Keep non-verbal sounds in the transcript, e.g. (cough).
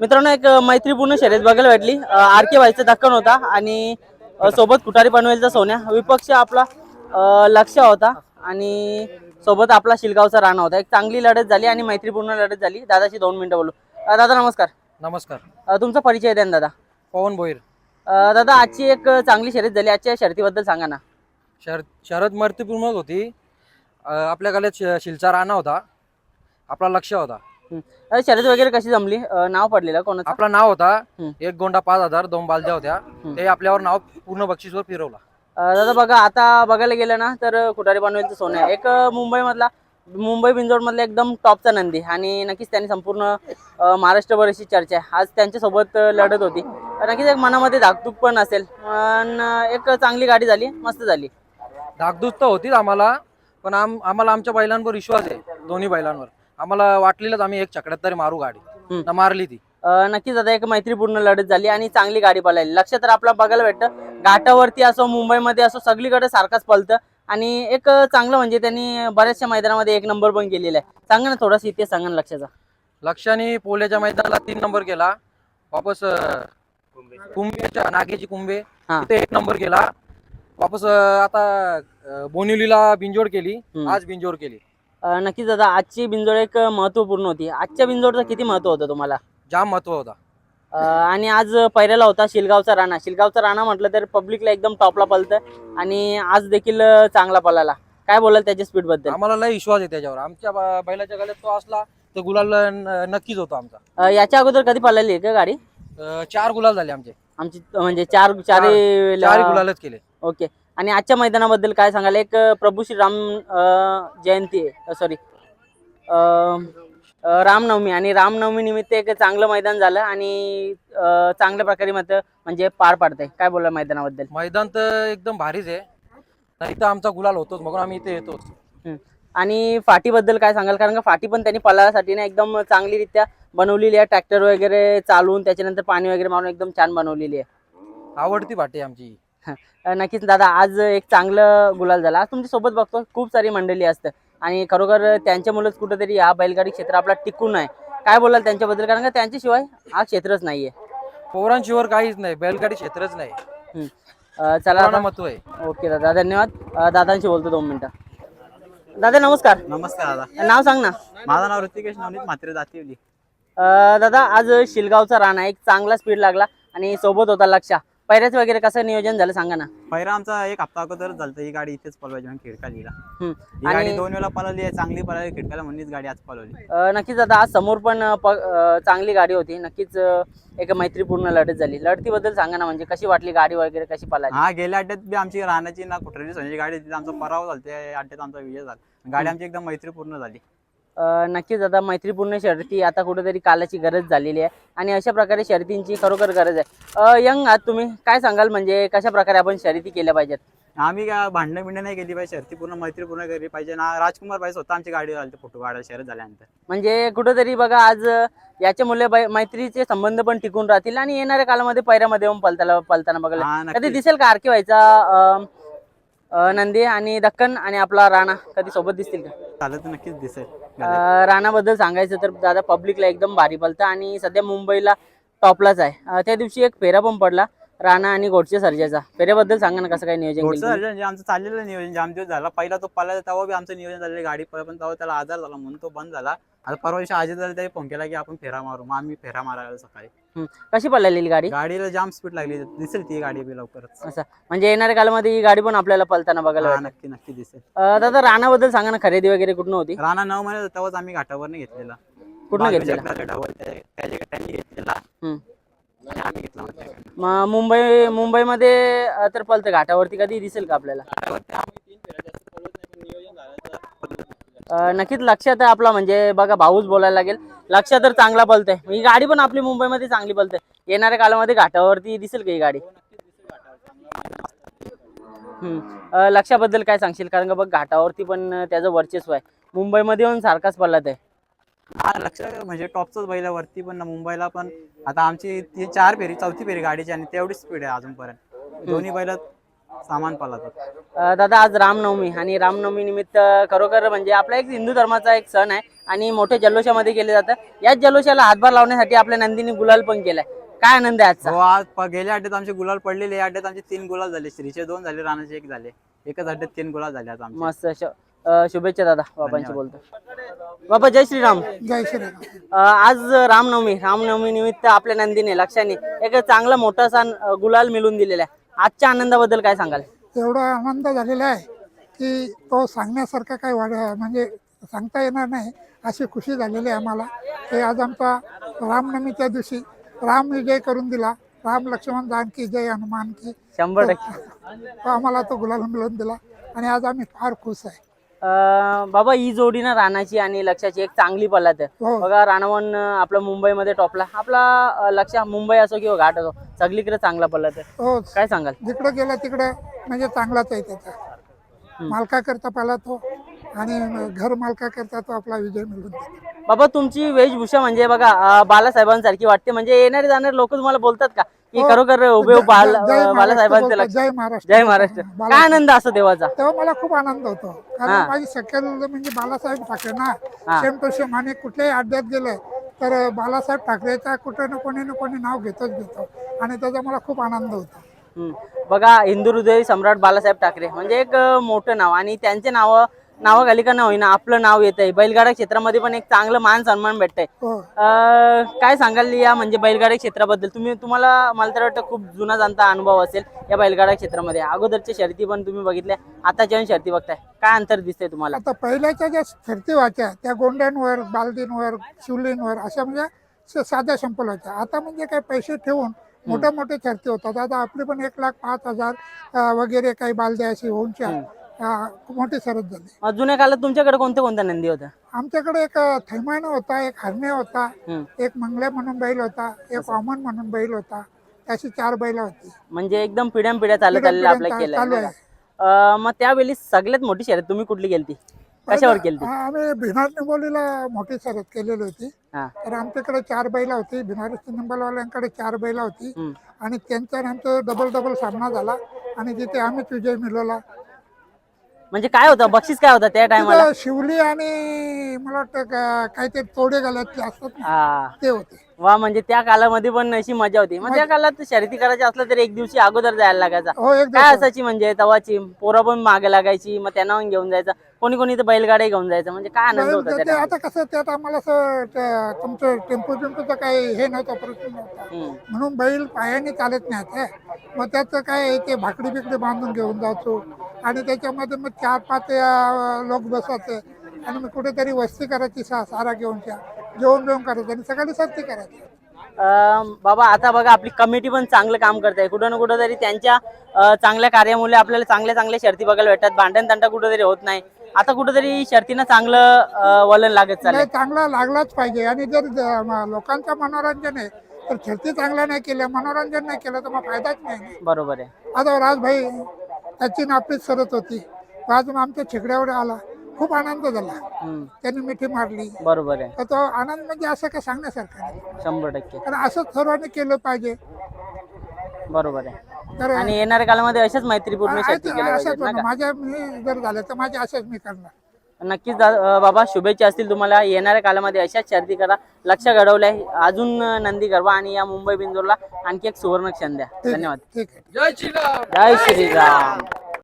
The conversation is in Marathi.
मित्रांनो एक मैत्रीपूर्ण शर्यत बघायला भेटली. आर के व्हायचा धक्कन होता आणि सोबत कुटारी पनवेलचा सोन्या. विपक्ष आपला लक्ष होता आणि सोबत आपला शिलगावचा राणा होता. एक चांगली लढत झाली आणि मैत्रीपूर्ण लढत झाली. दादाशी दोन मिनिटं बोलू. अ, दादा नमस्कार. नमस्कार. अ, तुमचा परिचय द्या ना दादा. पवन भोईर. अ, दादा आजची एक चांगली शर्यत झाली. आजच्या शर्यतीबद्दल सांगा ना. शर शरद मर्तीपूर्णच होती. अं, आपल्या गल्यात श- शिलचा राणा होता. आपला लक्ष होता. शर्यत वगैरे कशी जमली? अ, नाव पडलेलं कोणाचं? आपला नाव होता हम्म. एक गोंडा पाच हजार दोन बालद्या होत्या. ते आपल्यावर नाव पूर्ण बक्षीसवर फिरवला. अ, दादा बघा आता बघायला गेलं ना तर कुटारी पनवेलचं सोनं आहे. एक अ, मुंबईमधला मुंबई बिंजोड मधला एकदम टॉपचा नंदी. आणि नक्कीच त्यांनी संपूर्ण अ, महाराष्ट्रभर अशी चर्चा आहे. आज त्यांच्यासोबत अ, लढत होती. नक्कीच एक मनामध्ये धाकधूक पण असेल. पण अ, एक चांगली गाडी झाली मस्त झाली. धाकधूक तर होतीच आम्हाला पण आम आम्हाला आमच्या बैलांवर विश्वास आहे दोन्ही बैलांवर. आम्हाला वाटलेलंच आम्ही एक चकड्यात तरी मारू गाडी. तर मारली ती. अ, नक्कीच आता एक मैत्रीपूर्ण लढत झाली आणि चांगली गाडी पळाली. लक्ष तर आपला बघायला भेटतं. घाटावरती असो मुंबईमध्ये असो सगळीकडे सारखाच पळतं. आणि एक चांगलं म्हणजे त्यांनी बऱ्याचशा मैदानामध्ये एक नंबर पण केलेला आहे. सांगा ना थोडासा इतिहास सांगा ना लक्षाचा. लक्षाने पोल्याच्या मैदानाला तीन नंबर केला. वापस अं, कुंभेच्या नागेची कुंभे हा. तिथे एक नंबर केला. वापस अं, आता अं, बोनिवलीला बिंजोड केली. हम्म. आज बिंजोड केली. नक्कीच दादा आजची बिंजोड एक महत्त्वपूर्ण होती. आजच्या बिंजोडचं किती महत्त्व होतं तुम्हाला? जाम महत्त्व होता. अ, आणि आज पहिल्याला होता शिलगावचा राणा. शिलगावचा राणा म्हटलं तर पब्लिकला एकदम टॉपला पलतं आणि आज देखील अ, चांगला पळाला. काय बोलाल त्याच्या स्पीडबद्दल आम्हाला लय विश्वास आहे त्याच्यावर. आमच्या ब- बैलाच्या गळ्यात तो असला तर गुलाल न- नक्कीच होतो आमचा. अ, याच्या अगोदर कधी पळाली आहे का गाडी? अं, चार गुलाल झाले आमचे. आमची म्हणजे चार चारही चार गुलालच केले. ओके. आणि आजच्या मैदानाबद्दल काय सांगाल? एक प्रभू श्रीराम अ, जयंती सॉरी रामनवमी आणि रामनवमी निमित्त एक चांगलं मैदान झालं आणि चांगल्या प्रकारे मत म्हणजे पार पाडतंय. काय बोला मैदानाबद्दल? मैदान तर एकदम भारीच आहे. नाही तर आमचा गुलाल होतोच मग आम्ही इथे येतोच. आणि फाटीबद्दल काय सांगाल? कारण का फाटी पण त्यांनी पळासाठी ना एकदम चांगलीरित्या बनवलेली आहे. ट्रॅक्टर वगैरे चालवून त्याच्यानंतर पाणी वगैरे मारून एकदम छान बनवलेली आहे. आवडती पाटी आमची. (laughs) नक्कीच दादा आज एक चांगलं गुलाल झाला. आज तुमच्यासोबत बघतो खूप सारी मंडळी असतं आणि खरोखर त्यांच्यामुळेच कुठेतरी हा बैलगाडी क्षेत्र आपला टिकून आहे काय बोलाल त्यांच्याबद्दल? कारण का त्यांच्याशिवाय हा क्षेत्रच नाहीये. पोरांशिवर काहीच नाही बैलगाडी क्षेत्रच नाही. हम्म. अ, चला आता. महत्त्व आहे. ओके दादा धन्यवाद. अ, दादांशी बोलतो दोन मिनिटं. दादा नमस्कार. नमस्कार दादा. नाव सांग ना. माझं नाव ऋतिकेश नवनीत म्हात्रे जातीवली अ, दादा आज शिलगावचा राणा एक चांगला स्पीड लागला आणि सोबत होता लक्षा पैऱ्याचं वगैरे कसं नियोजन झालं सांगा ना. पहिला आमचा एक हप्ता अगोदर झालं ही गाडी इथेच पळवायची म्हणून खिडकालीला हम्म. ही गाडी आणि दोन वेळा पळवली आहे चांगली पळवली खिडकाला म्हणूनच गाडी आज पळवली. अ, नक्कीच दादा आज समोर पण अ, प- अ, चांगली गाडी होती. नक्कीच अ, एक मैत्रीपूर्ण लढत झाली. लढतीबद्दल सांगा ना म्हणजे कशी वाटली गाडी वगैरे कशी पळाली? हा गेल्या अड्ड्यात बी आमची राहण्याची ना कुठली सोन्याची गाडी तिथे आमचा पराव झाला त्या अड्ड्यात आमचा विजय झाला. गाडी आमची एकदम मैत्रीपूर्ण झाली. नक्कीच दादा मैत्रीपूर्ण शर्यती आता कुठेतरी कालाची गरज झालेली आहे. आणि अशा प्रकारे शर्यतींची खरोखर गरज आहे. यंग आहात तुम्ही. काय सांगाल म्हणजे कशा प्रकारे आपण शर्यती केल्या पाहिजेत? आम्ही काय भांडणं बिंडणं नाही केली पाहिजे. शर्ती पूर्ण मैत्रीपूर्ण केली पाहिजे. ना राजकुमार भाई स्वतः आमची गाडी झाली फोटो काढायला शर्यत झाल्यानंतर. म्हणजे कुठेतरी बघा आज याच्यामुळे मैत्रीचे संबंध पण टिकून राहतील आणि येणाऱ्या काळामध्ये पैऱ्यामध्ये येऊन पलताना बघायला. हा कधी दिसेल का आरके व्हायचा नंदी आणि दक्कन आणि आपला राणा? कधी सोबत दिसतील का? झालं तर नक्कीच दिसेल. राणाबद्दल सांगायचं तर दादा पब्लिकला एकदम भारी पलतं आणि सध्या मुंबईला टॉपलाच आहे. त्या दिवशी एक फेरा पण पडला. राणा आणि गोडचे सर्जाचा. फेऱ्याबद्दल सांगा ना कसं काय नियोजन घोडचं केलं तुम्ही? सर्जन जे आमचं चाललेलं नियोजन जाम दिवस झाला पहिला तो पळायचा तेव्हा बी आमचं नियोजन झालेलं गाडी पळ पण तेव्हा त्याला आजार झाला म्हणून तो बंद झाला. आता परवा दिवशी आजी झाला त्याने फोन केला की आपण फेरा मारू मग आम्ही फेरा मारायला आलो सकाळी. कशी पळालेली गाडी? गाडीला जाम स्पीड लागली दिसेल ती गाडी बी लवकरच. असं. म्हणजे येणाऱ्या काळामध्ये ही गाडी पण आपल्याला पलताना बघायला हा, भेटेल. नक्की नक्की दिसेल. अ, दादा राणाबद्दल सांगा ना खरेदी वगैरे कुठून होती? राणा नऊ महिन्यात तेव्हाच आम्ही घाटावर घेतलेला. कुठनं बाजूच्या घेतलेला? त्या- त्याच्या घेतलेला. आणि आम्ही घेतला होता त्याच्याकडनं. मग मुंबई मुंबईमध्ये अ, तर पलतं घाटावरती कधी दिसेल का आपल्याला? आम्ही अ, नक्कीच लक्षात आहे आपला म्हणजे बघा भाऊच बोलायला लागेल. लक्षात तर चांगला पलतंय. ही गाडी पण आपली मुंबईमध्ये चांगली पलते येणाऱ्या काळामध्ये घाटावरती दिसेल का ही गाडी? हम्म. अ, लक्षाबद्दल काय सांगशील? कारण का बघ घाटावरती पण त्याचं वर्चस्व आहे. मुंबईमध्ये येऊन सारखाच पडलात आहे. हा लक्ष म्हणजे टॉपच बैलावरती पण ना मुंबईला पण. आता आमची ती चार फेरी चौथी फेरी गाडीची आणि तेवढी स्पीड आहे अजूनपर्यंत. दोन्ही बैल सामान अ, दादा आज रामनवमी आणि रामनवमी निमित्त खरोखर म्हणजे आपला एक हिंदू धर्माचा एक सण आहे आणि मोठ्या जल्लोषामध्ये केले जातं. याच जल्लोषाला हातभार लावण्यासाठी आपल्या नंदीने गुलाल पण केलाय. काय आनंद आहे आजचा? हो आज प- गेल्या अड्ड्यात आमचे गुलाल पडलेले. या अड्ड्यात आमचे तीन गुलाल झाले. श्रीचे दोन झाले राणाचे एक झाले. एकच अड्ड्यात तीन गुलाल झाले आज आमचे. मस्त. श- अ, शुभेच्छा दादा बाबांशी बोलतो. बाबा जय श्रीराम. जय श्रीराम. अ, आज रामनवमी रामनवमी निमित्त आपल्या नंदीने लक्षाने एक चांगला मोठा सण अ, गुलाल मिळून दिलेला आहे. आजच्या आनंदाबद्दल काय सांगाल? एवढा आनंद झालेला आहे की तो सांगण्यासारखा काही वाढ म्हणजे सांगता येणार नाही अशी खुशी झालेली आहे आम्हाला. की आज आमचा रामनवमीच्या दिवशी राम विजय करून दिला. राम लक्ष्मण जानकी जय हनुमान की. शंभर टक्के. तो आम्हाला तो गुलाल मिळवून दिला. आणि आज आम्ही फार खुश आहे. बाबा ही जोडी ना राणाची आणि लक्षाची एक चांगली पल्लात आहे. हो. बघा राणावन आपला मुंबईमध्ये टॉपला. आपला लक्ष मुंबई असो किंवा घाट असो सगळीकडे चांगला पल्लात आहे. हो. काय सांगाल? जिकडं गेला तिकडं म्हणजे चांगलाच आहे त्याचा. मालकाकरता पाला तो आणि घर मालकाकरता तो आपला विजय मिळवून देतो. बाबा तुमची वेशभूषा म्हणजे बघा बालासाहेबांसारखी वाटते. म्हणजे येणारे जाणारे लोक तुम्हाला बोलतात का? की. खरोखर उभे बाल जय महाराष्ट्र बालासाहेबांचे बोलतात, लक्ष. जय महाराष्ट्र. जय महाराष्ट्र. बाला- काय आनंद असतो देवाचा? तेव्हा मला खूप आनंद होतो. कारण माझी शक्कल म्हणजे बालासाहेब ठाकरे ना. सेम टू सेम आणि कुठल्याही अड्ड्यात गेलं तर बालासाहेब ठाकरेचा कुठे ना कोणी ना कोणी नाव घेतोच घेतो. आणि त्याचा मला खूप आनंद होतो. बघा हिंदू हृदय सम्राट बालासाहेब ठाकरे. म्हणजे एक मोठं नाव. आणि त्यांचे नाव नावाखाली का न होईना आपलं नाव येत आहे बैलगाडा क्षेत्रामध्ये पण एक चांगलं मान सन्मान भेटतंय. हो. अं, काय सांगाल या म्हणजे बैलगाडा क्षेत्राबद्दल? तुम्ही तुम्हाला मला तर वाटतं खूप जुना जाणता अनुभव असेल या बैलगाडा क्षेत्रामध्ये. अगोदरच्या शर्ती पण तुम्ही बघितल्या आताच्या पण शर्ती बघताय. काय अंतर दिसतंय तुम्हाला? आता पहिल्याच्या ज्या शर्ती व्हायच्या त्या गोंड्यांवर बालदींवर शिवलींवर अशा म्हणजे स- साध्या संपल होत्या. आता म्हणजे काय पैसे ठेवून मोठ्या मोठ्या शर्ती होतात. आता आपली पण एक लाख पाच हजार अं, वगैरे काही बालद्या अशी होऊनच्या अं, खूप मोठी झाली. अं, जुन्या काळात तुमच्याकडे कोणत्या कोणत्या नंदी होत्या? आमच्याकडे एक थैमान होता एक हरणे होता हम्म. एक मंगल्या म्हणून बैल होता एक वामन म्हणून बैल होता अशी चार बैल होती. म्हणजे एकदम पिढ्यान पिढ्या चालत आपल्या चालू आहे. मग त्यावेळी सगळ्यात मोठी शर्यत तुम्ही कुठली गेलती? कशावर केलती? हा, आम्ही भिनार निंबोलीला मोठी सरत केलेली होती. हा. तर आमच्याकडे चार बैला होती भिनार निंबोलीवाल्यांकडे चार बैला होती. हम्म. आणि त्यांचा आणि आमचा डबल डबल सामना झाला. आणि तिथे आम्हीच विजय मिळवला म्हणजे काय होतं? बक्षीस काय होतं त्या टायमाला? तिथं शिवली आणि मला वाटतं का- काहीतरी तोडे घालायचे असतात ना, हा. ते होते. वा म्हणजे त्या कालामध्ये पण अशी मजा होती. मग त्या काळात शर्यती करायची असलं तर एक दिवशी अगोदर जायला लागायचा. हो एक काय दिवस. असायची म्हणजे? तवाची पोरं पण मागे लागायची मग त्यांना पण घेऊन जायचं. कोणी कोणी तर बैलगाडी घेऊन जायचं. म्हणजे काय आनंद होता त्या ते आता कसं त्यात आम्हाला असं तुमचं टेम्पो टेम्पोचं काही हे नव्हतं प्रश्न नव्हता. हम्म. म्हणून बैल पायाने चालत नाही. मग त्याचं काय ते भाकडी बिकडी बांधून घेऊन जातो आणि त्याच्यामध्ये मग चार पाच लोक बसायचे. आणि मग कुठेतरी वस्ती करायची सा सारा घेऊन त्या जेवण जेवण करायचं आणि सकाळी सर्ती करायची. अं, बाबा आता बघा आपली कमिटी पण चांगलं काम करते. कुठं ना कुठं तरी त्यांच्या अं, चांगल्या कार्यामुळे आपल्याला चांगल्या चांगल्या शर्ती बघायला भेटतात. भांडण तंटा कुठेतरी होत नाही. आता कुठेतरी शर्तीनं चांगलं अं, वलन लागत चाललंय. नाही चांगला लागलाच पाहिजे. आणि जर ज- म- लोकांचं मनोरंजन आहे तर खेळती चांगल्या नाही केल्या मनोरंजन नाही केलं तर मग फायदाच नाही. बरोबर आहे. आता राजभाई त्याची नापीच सरत होती. आज आमच्या छेकड्यावर आला. खूप आनंद झाला. त्यांनी मिठी मारली. बरोबर आहे. तर तो आनंद म्हणजे असं काय सांगण्यासारखं नाही. शंभर टक्के. कारण असंच सर्वांनी केलं पाहिजे. बरोबर आहे. तर आणि येणाऱ्या काळामध्ये अशाच मैत्रीपूर्ण ना होणार. का? माझ्या मी जर झालं तर माझे असंच मी करणार. नक्कीच बाबा शुभेच्छा असतील तुम्हाला. येणाऱ्या काळामध्ये अशाच शर्ती करा. लक्ष घडवलंय. अजून अं, नंदी गरबा आणि या मुंबई बिंदूरला आणखी एक सुवर्ण क्षण द्या. धन्यवाद. ठीक आहे. जय श्रीराम. जय श्रीराम.